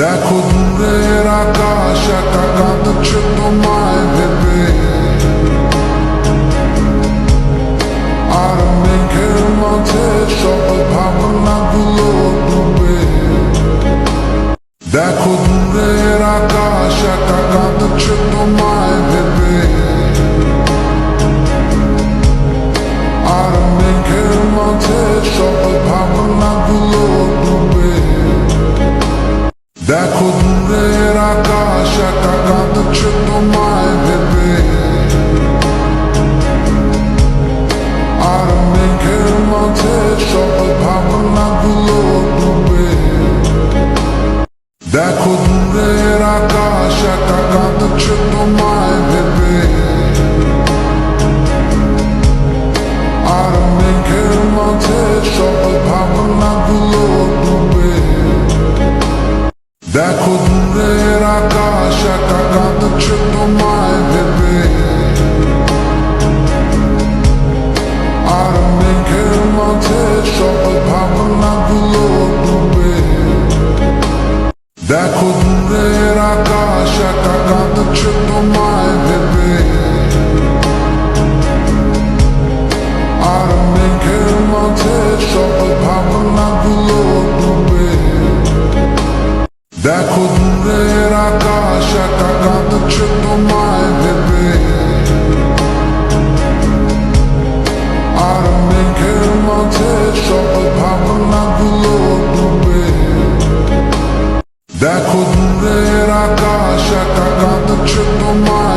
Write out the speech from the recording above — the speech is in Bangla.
দেখো দূরের আকাশ একা কাঁদছে তোমায় ভেবে আর মেঘের মাঝে সব ভাবনাগুলো ডুবে। দেখো দূরের আকাশ দেখো দূরের আকাশ একা কাঁদছে তোমায় ভেবে আর মেঘের মাঝে সব ভাবনাগুলো ডুবে। দেখো দূরের আকাশ একা কাঁদছে তোমায় ভেবে আর মেঘের মাঝে সব দেখো দূরের আকাশ একা কাঁদছে তোমায় ভেবে আর মেঘের মাঝে সব ভাবনাগুলো ডুবে দেখো দূরের আকাশ একা কাঁদছে তোমায় ভেবে আর মেঘের মাঝে সব দেখো দূরের আকাশ একা কাঁদছে তোমায় ভেবে আর মেঘের মাঝে সব ভাবনা গুলো ডুবে দেখো দূরের আকাশ একা কাঁদছে তোমায়